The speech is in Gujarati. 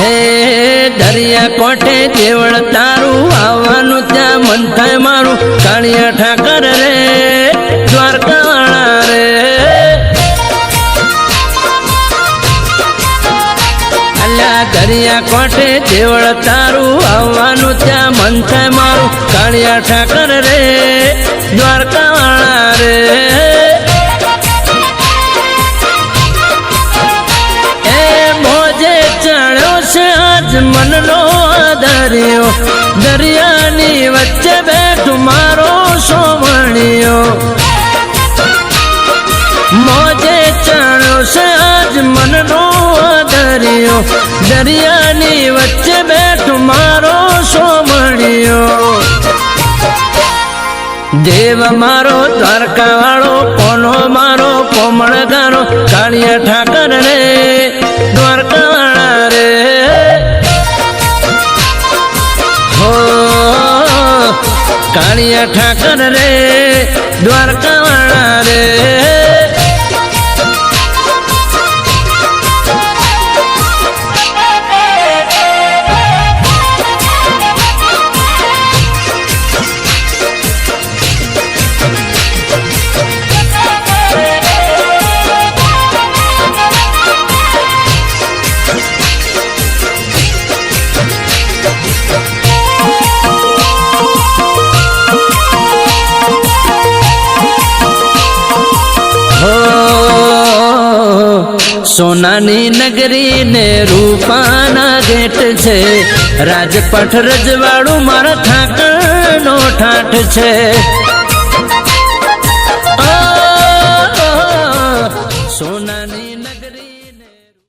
હે દરિયા કોઠે કેવળ તારું આવવાનું ત્યાં મન થાય મારું. કાળિયા ઠાકર રે, દ્વારકાવાળા રે. અલ્યા દરિયા કોઠે કેવળ તારું આવવાનું ત્યાં મન થાય મારું. કાળિયા ઠાકર રે. આજ મનનો દરિયો દરિયાની વચ્ચે બેઠું મારો સોમણિયો મોજે ચણો છે આજ મનનો દરિયો દરિયાની વચ્ચે બેઠું મારો સોમણિયો દેવ મારો દ્વારકા વાળો કોનો મારો કોમળ ગારો કાળિયા ઠાકર કાળિયા ઠાકર રે દ્વારકા વાળા રે. સોનાની નગરી ને રૂપાના ગેટ છે. રાજપઠ રજવાડું મારા ઠાકરનો ઠાઠ છે.